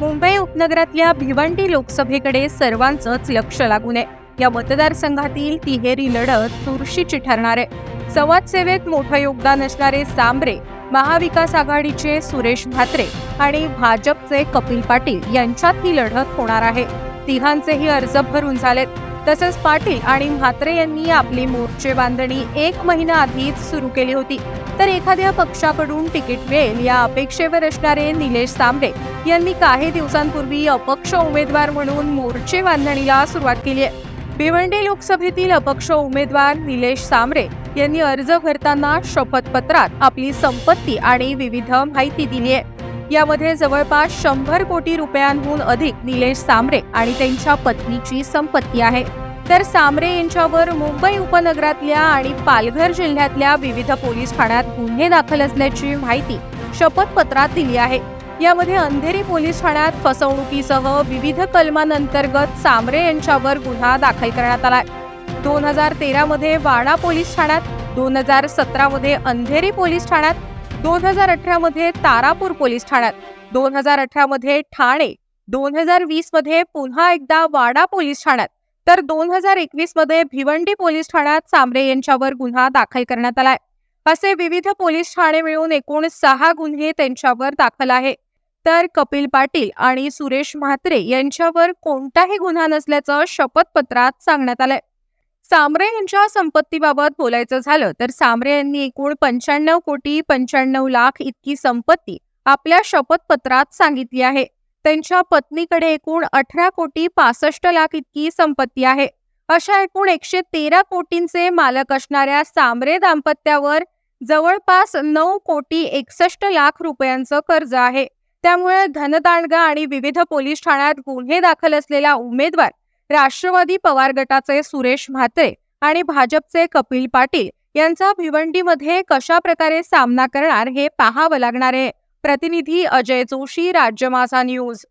मुंबई उपनगरातल्या भिवंडी लोकसभेकडे सर्वांचंच लक्ष लागून आहे. या मतदारसंघातील तिहेरी लढत चुरशीची ठरणार आहे. समाजसेवेत मोठं योगदान असणारे सांबरे महाविकास आघाडीचे सुरेश म्हात्रे आणि भाजपचे कपिल पाटील यांच्यात ही लढत होणार आहे. तिघांचेही अर्ज भरून झालेत. तसंच पाटील आणि म्हात्रे यांनी आपली मोर्चे बांधणी एक महिना आधीच सुरू केली होती. तर एखाद्या पक्षाकडून तिकीट मिळेल या अपेक्षेवर असणारे निलेश तांबडे यांनी काही दिवसांपूर्वी अपक्ष उमेदवार म्हणून मोर्चे बांधणीला सुरुवात केली आहे. भिवंडी लोकसभेतील अपक्ष उमेदवार निलेश सांबरे यांनी अर्ज भरताना शपथपत्रात आपली संपत्ती आणि विविध माहिती दिली आहे. यामध्ये जवळपास शंभर कोटी रुपयांहून अधिक निलेश सांबरे आणि त्यांच्या पत्नीची संपत्ती आहे. तर सांबरे यांच्यावर मुंबई उपनगरातल्या आणि पालघर जिल्ह्यातल्या विविध पोलीस ठाण्यात गुन्हे दाखल असल्याची माहिती शपथपत्रात दिली आहे. यामध्ये अंधेरी पोलीस ठाण्यात फसवणुकीसह विविध कलमांअंतर्गत सांबरे यांच्यावर गुन्हा दाखल करण्यात आला दोन हजार तेरामध्ये वाडा पोलीस ठाण्यात दोन हजार सतरामध्ये अंधेरी पोलीस ठाण्यात दोन हजार अठरा मध्ये तारापूर पोलीस ठाण्यात. दोन हजार अठरा मध्ये ठाणे. दोन हजार वीसमध्ये पुन्हा एकदा वाडा पोलीस ठाण्यात. तर दोन हजार एकवीसमध्ये भिवंडी पोलीस ठाण्यात सांबरे यांच्यावर गुन्हा दाखल करण्यात आलाय. असे विविध पोलीस ठाणे मिळून एकूण सहा गुन्हे त्यांच्यावर दाखल आहे. तर कपिल पाटील आणि सुरेश म्हात्रे यांच्यावर कोणताही गुन्हा नसल्याचं शपथपत्रात सांगण्यात आलंय. सांबरे यांच्या संपत्तीबाबत बोलायचं झालं तर सांबरे यांनी एकूण पंच्याण्णव कोटी पंच्याण्णव लाख इतकी संपत्ती आपल्या शपथपत्रात सांगितली आहे. त्यांच्या पत्नीकडे एकूण अठरा कोटी पासष्ट लाख इतकी संपत्ती आहे. अशा एकूण एकशे तेरा कोटींचे मालक असणाऱ्या सांबरे दाम्पत्यावर जवळपास नऊ कोटी एकसष्ट लाख रुपयांचं कर्ज आहे. त्यामुळे धनदांडगा आणि विविध पोलीस ठाण्यात गुन्हे दाखल असलेला उमेदवार राष्ट्रवादी पवार गटाचे सुरेश म्हात्रे आणि भाजपचे कपिल पाटील यांचा भिवंडीमध्ये कशा प्रकारे सामना करणार हे पाहावं लागणार आहे. प्रतिनिधी अजय जोशी राज्य माझा न्यूज.